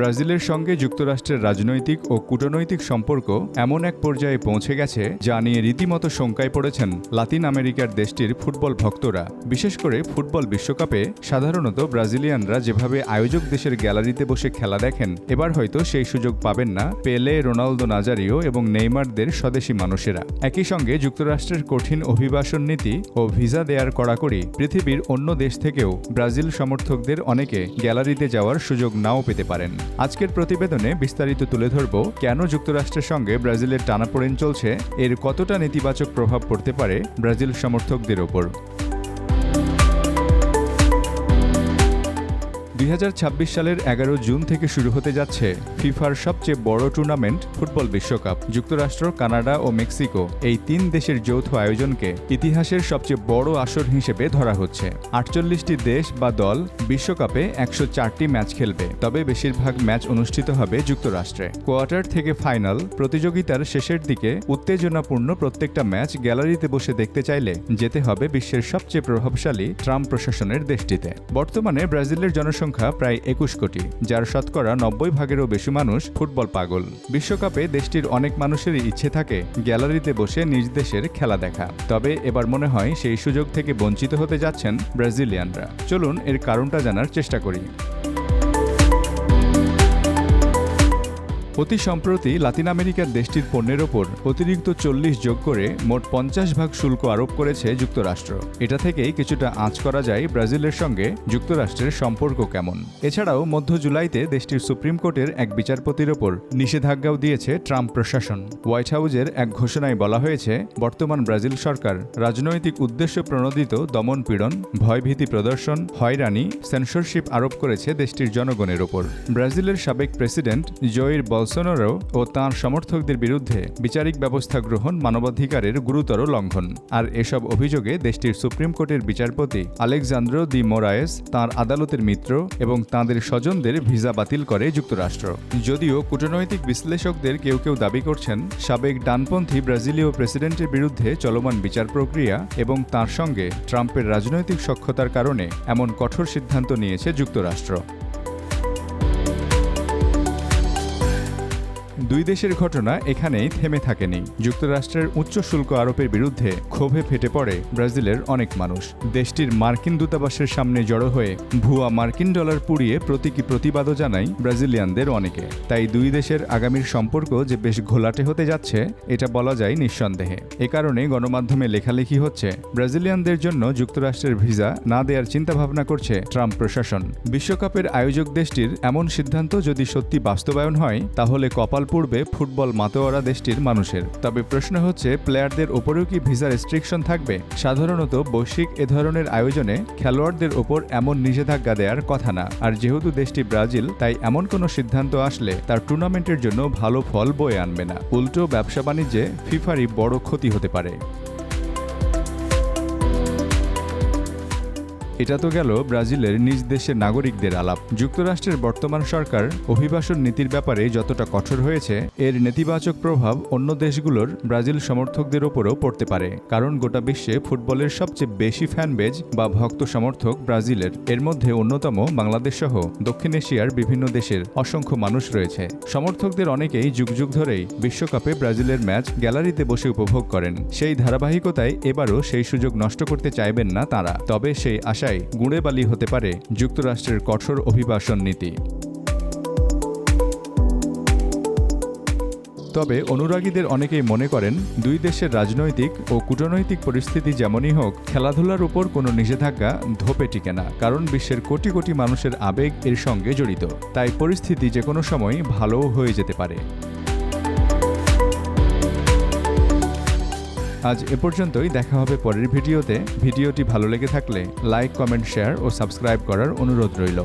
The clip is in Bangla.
ব্রাজিলের সঙ্গে যুক্তরাষ্ট্রের রাজনৈতিক ও কূটনৈতিক সম্পর্ক এমন এক পর্যায়ে পৌঁছে গেছে যা নিয়ে রীতিমতো শঙ্কায় পড়েছেন লাতিন আমেরিকার দেশটির ফুটবল ভক্তরা। বিশেষ করে ফুটবল বিশ্বকাপে সাধারণত ব্রাজিলিয়ানরা যেভাবে আয়োজক দেশের গ্যালারিতে বসে খেলা দেখেন, এবার হয়তো সেই সুযোগ পাবেন না পেলে, রোনালদো নাজারিও এবং নেইমারদের স্বদেশী মানুষেরা। একই সঙ্গে যুক্তরাষ্ট্রের কঠিন অভিবাসন নীতি ও ভিসা দেয়ার কড়াকড়ি পৃথিবীর অন্য দেশ থেকেও ব্রাজিল সমর্থকদের অনেকে গ্যালারিতে যাওয়ার সুযোগ নাও পেতে পারেন। আজকের প্রতিবেদনে বিস্তারিত তুলে ধরব কেন যুক্তরাষ্ট্রের সঙ্গে ব্রাজিলের টানাপোড়েন চলছে, এর কতটা নেতিবাচক প্রভাব পড়তে পারে ব্রাজিল সমর্থকদের ওপর। দুই হাজার ছাব্বিশ সালের এগারো জুন থেকে শুরু হতে যাচ্ছে ফিফার সবচেয়ে বড় টুর্নামেন্ট ফুটবল বিশ্বকাপ যুক্তরাষ্ট্র, কানাডা ও মেক্সিকো। এই তিন দেশের যৌথ আয়োজনকে ইতিহাসের সবচেয়ে বড় আসর হিসেবে ধরা হচ্ছে। আটচল্লিশটি দেশ বা দল বিশ্বকাপে একশো চারটি ম্যাচ খেলবে। তবে বেশিরভাগ ম্যাচ অনুষ্ঠিত হবে যুক্তরাষ্ট্রে। কোয়ার্টার থেকে ফাইনাল প্রতিযোগিতার শেষের দিকে উত্তেজনাপূর্ণ প্রত্যেকটা ম্যাচ গ্যালারিতে বসে দেখতে চাইলে যেতে হবে বিশ্বের সবচেয়ে প্রভাবশালী ট্রাম্প প্রশাসনের দেশটিতে। বর্তমানে ব্রাজিলের জনসংখ্যা প্রায় একুশ কোটি, যার শতকরা নব্বই ভাগেরও বেশি মানুষ ফুটবল পাগল। বিশ্বকাপে দেশটির অনেক মানুষেরই ইচ্ছে থাকে গ্যালারিতে বসে নিজ দেশের খেলা দেখা। তবে এবার মনে হয় সেই সুযোগ থেকে বঞ্চিত হতে যাচ্ছেন ব্রাজিলিয়ানরা। চলুন এর কারণটা জানার চেষ্টা করি। অতি সম্প্রতি লাতিন আমেরিকার দেশটির পণ্যের ওপর অতিরিক্ত চল্লিশ যোগ করে মোট পঞ্চাশ ভাগ শুল্ক আরোপ করেছে যুক্তরাষ্ট্র। এটা থেকেই কিছুটা আঁচ করা যায় ব্রাজিলের সঙ্গে যুক্তরাষ্ট্রের সম্পর্ক কেমন। এছাড়াও মধ্য জুলাইতে দেশটির সুপ্রিম কোর্টের এক বিচারপতির ওপর নিষেধাজ্ঞাও দিয়েছে ট্রাম্প প্রশাসন। হোয়াইট হাউজের এক ঘোষণায় বলা হয়েছে, বর্তমান ব্রাজিল সরকার রাজনৈতিক উদ্দেশ্য প্রণোদিত দমন পীড়ন, ভয়ভীতি প্রদর্শন, হয়রানি সেন্সরশিপ আরোপ করেছে দেশটির জনগণের ওপর। ব্রাজিলের সাবেক প্রেসিডেন্ট জয়ের বলসোনারো ও তাঁর সমর্থকদের বিরুদ্ধে বিচারিক ব্যবস্থা গ্রহণ মানবাধিকারের গুরুতর লঙ্ঘন। আর এসব অভিযোগে দেশটির সুপ্রিম কোর্টের বিচারপতি আলেকজান্দ্রো দি মোরায়েস, তাঁর আদালতের মিত্র এবং তাঁদের স্বজনদের ভিসা বাতিল করে যুক্তরাষ্ট্র। যদিও কূটনৈতিক বিশ্লেষকদের কেউ কেউ দাবি করছেন, সাবেক ডানপন্থী ব্রাজিলীয় প্রেসিডেন্টের বিরুদ্ধে চলমান বিচার প্রক্রিয়া এবং তার সঙ্গে ট্রাম্পের রাজনৈতিক সক্ষতার কারণে এমন কঠোর সিদ্ধান্ত নিয়েছে যুক্তরাষ্ট্র। দুই দেশের ঘটনা এখানেই থেমে থাকেনি। যুক্তরাষ্ট্রের উচ্চ শুল্ক আরোপের বিরুদ্ধে ক্ষোভে ফেটে পড়ে ব্রাজিলের অনেক মানুষ। দেশটির মার্কিন দূতাবাসের সামনে জড়ো হয়ে ভুয়া মার্কিন ডলার পুড়িয়ে প্রতীকী প্রতিবাদও জানায় ব্রাজিলিয়ানদের অনেকে। তাই দুই দেশের আগামীর সম্পর্ক যে বেশ ঘোলাটে হতে যাচ্ছে, এটা বলা যায় নিঃসন্দেহে। এ কারণে গণমাধ্যমে লেখালেখি হচ্ছে, ব্রাজিলিয়ানদের জন্য যুক্তরাষ্ট্রের ভিসা না দেওয়ার চিন্তাভাবনা করছে ট্রাম্প প্রশাসন। বিশ্বকাপের আয়োজক দেশটির এমন সিদ্ধান্ত যদি সত্যি বাস্তবায়ন হয়, তাহলে কপাল পূর্বে ফুটবল মাতোয়ারা দেশটির মানুষের। তবে প্রশ্ন হচ্ছে, প্লেয়ারদের ওপরেও কি ভিসা রেস্ট্রিকশন থাকবে? সাধারণত বৈশ্বিক এ ধরনের আয়োজনে খেলোয়াড়দের ওপর এমন নিষেধাজ্ঞা দেওয়ার কথা না। আর যেহেতু দেশটি ব্রাজিল, তাই এমন কোনো সিদ্ধান্ত আসলে তার টুর্নামেন্টের জন্য ভালো ফল বয়ে আনবে না। উল্টো ব্যবসা বাণিজ্যে ফিফারই বড় ক্ষতি হতে পারে। এটা তো গেল ব্রাজিলের নিজ দেশের নাগরিকদের আলাপ। যুক্তরাষ্ট্রের বর্তমান সরকার অভিবাসন নীতির ব্যাপারে যতটা কঠোর হয়েছে, এর নেতিবাচক প্রভাব অন্য দেশগুলোর ব্রাজিল সমর্থকদের ওপরও পড়তে পারে। কারণ গোটা বিশ্বে ফুটবলের সবচেয়ে বেশি ফ্যান বেজ বা ভক্ত সমর্থক ব্রাজিলের। এর মধ্যে অন্যতম বাংলাদেশ সহ দক্ষিণ এশিয়ার বিভিন্ন দেশের অসংখ্য মানুষ রয়েছে। সমর্থকদের অনেকেই যুগ যুগ ধরেই বিশ্বকাপে ব্রাজিলের ম্যাচ গ্যালারিতে বসে উপভোগ করেন। সেই ধারাবাহিকতায় এবারও সেই সুযোগ নষ্ট করতে চাইবেন না তারা। তবে সেই আশায় গুঁড়ে বালি হতে পারে যুক্তরাষ্ট্রের কঠোর অভিবাসন নীতি। তবে অনুরাগীদের অনেকেই মনে করেন, দুই দেশের রাজনৈতিক ও কূটনৈতিক পরিস্থিতি যেমনই হোক, খেলাধুলার উপর কোনো নিষেধাজ্ঞা ধোপে টিকে না, কারণ বিশ্বের কোটি কোটি মানুষের আবেগ এর সঙ্গে জড়িত। তাই পরিস্থিতি যে কোনো সময় ভালোও হয়ে যেতে পারে। আজ এ পর্যন্তই, দেখা হবে পরের ভিডিওতে। ভিডিওটি ভালো লেগে থাকলে লাইক, কমেন্ট, শেয়ার ও সাবস্ক্রাইব করার অনুরোধ রইল।